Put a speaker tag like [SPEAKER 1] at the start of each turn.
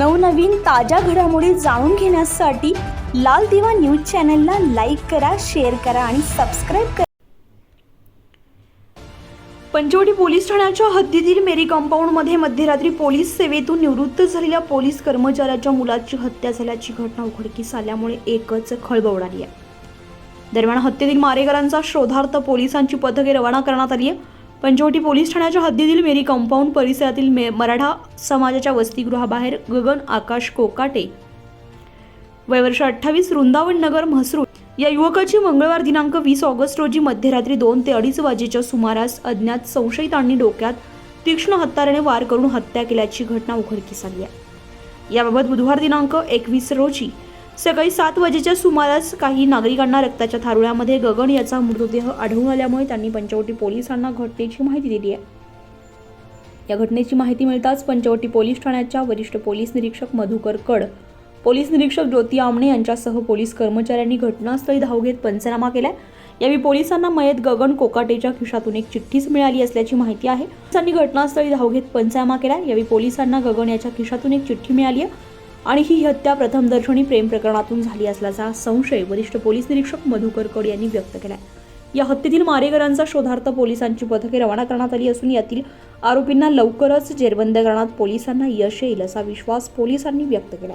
[SPEAKER 1] नवनवीन ताज्या घडामोडी जाणून घेण्यासाठी लाल दिवा न्यूज चॅनलला लाईक करा शेअर करा आणि सबस्क्राईब करा.
[SPEAKER 2] पंचवटी पोलीस ठाण्याच्या हद्दीतील मेरी कंपाऊंडमध्ये मध्यरात्री पोलीस सेवेतून निवृत्त झालेल्या पोलीस कर्मचाऱ्याच्या मुलाची हत्या झाल्याची घटना उघडकीस आल्यामुळे एकच खळबळ उडाली आहे. दरम्यान हत्येतील मारेकरांचा शोधार्थ पोलिसांची पथके रवाना करण्यात आली आहे. पंचवटी पोलीस ठाण्याच्या हद्दीतील मेरी कंपाऊंड परिसरातील मे मराठा समाजाच्या वसतिगृहाबाहेर गगन आकाश कोकाटे. वयवर्ष अठ्ठावीस वृंदावन नगर म्हसरूळ या युवकाची मंगळवार दिनांक वीस ऑगस्ट रोजी मध्यरात्री दोन ते अडीच वाजेच्या सुमारास अज्ञात संशयितांनी डोक्यात तीक्ष्ण हत्याराने वार करून हत्या केल्याची घटना उघडकीस आली आहे. याबाबत बुधवार दिनांक एकवीस रोजी सकाळी सात वाजेच्या सुमारास काही नागरिकांना रक्ताच्या थारुळ्यामध्ये गगन याचा मृतदेह आढळून आल्यामुळे त्यांनी पंचवटी पोलिसांना घटनेची माहिती दिली आहे. या घटनेची माहिती मिळताच पंचवटी पोलीस ठाण्याच्या वरिष्ठ पोलीस निरीक्षक मधुकर कड पोलीस निरीक्षक ज्योती आमणे यांच्यासह पोलीस कर्मचाऱ्यांनी घटनास्थळी धाव घेत पंचनामा केलाय. यावेळी पोलिसांना मयत गगन कोकाटेच्या खिशातून एक चिठ्ठीच मिळाली असल्याची माहिती आहे. पोलिसांनी घटनास्थळी धाव घेत पंचनामा केला यावेळी पोलिसांना गगन याच्या खिशातून एक चिठ्ठी मिळाली आहे. आणि ही हत्या प्रथमदर्शनी प्रेम प्रकरणातून झाली असल्याचा संशय वरिष्ठ पोलीस निरीक्षक मधुकर कड यांनी व्यक्त केला या हत्येतील मारेकरांचा शोधार्थ पोलिसांची पथके रवाना करण्यात आली असून यातील आरोपींना लवकरच जेरबंद करण्यात पोलिसांना यश येईल असा विश्वास पोलिसांनी व्यक्त केला